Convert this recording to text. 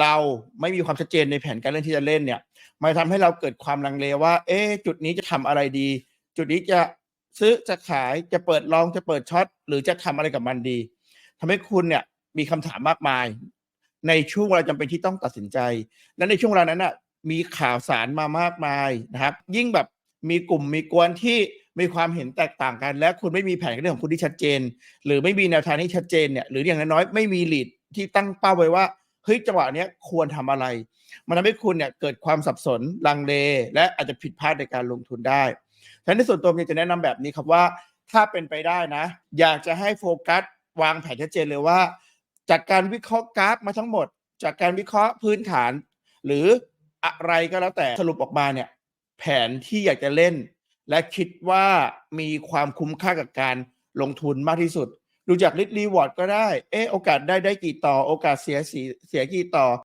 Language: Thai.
เราไม่มีความชัดเจนในแผนการเล่นที่จะเล่นเนี่ยมันทำให้เราเกิดความลังเลว่า เอ๊ะจุดนี้จะทำอะไรดี จุดนี้จะซื้อจะขายจะเปิดลองจะเปิดช็อตหรือจะทำอะไรกับมันดีทำให้คุณเนี่ยมีคำถามมากมาย ในช่วงเวลาจำเป็นที่ต้องตัดสินใจ และในช่วงเวลานั้นน่ะมีข่าวสารมามากมายนะครับ ยิ่งแบบมีกลุ่มมีกวนที่มีความเห็นแตกต่างกัน และคุณไม่มีแผนการเรื่องของคุณที่ชัดเจน หรือไม่มีแนวทางที่ชัดเจนเนี่ยหรืออย่างน้อยๆไม่มีลีดที่ตั้งเป้าไว้ว่า เฮ้ยจังหวะเนี้ยควรทำอะไร มันทำให้คุณเนี่ยเกิดความสับสนลังเล และอาจจะผิดพลาดในการลงทุนได้ฉะนั้นในส่วนตัวผมจะแนะนำแบบนี้ครับว่า ถ้าเป็นไปได้นะ อยากจะให้โฟกัสวางแผนชัดเจนเลยว่า จากการวิเคราะห์กราฟมาทั้งหมด จากการวิเคราะห์พื้นฐาน หรืออะไรก็แล้วแต่สรุปออกมาเนี่ยแผนที่อยากจะเล่น และคิดว่ามีความคุ้มค่ากับการลงทุนมากที่สุด ดูจากลิทรีวอร์ดก็ได้ เออโอกาสได้ได้กี่ต่อ โอกาสเสียเสียกี่ต่อ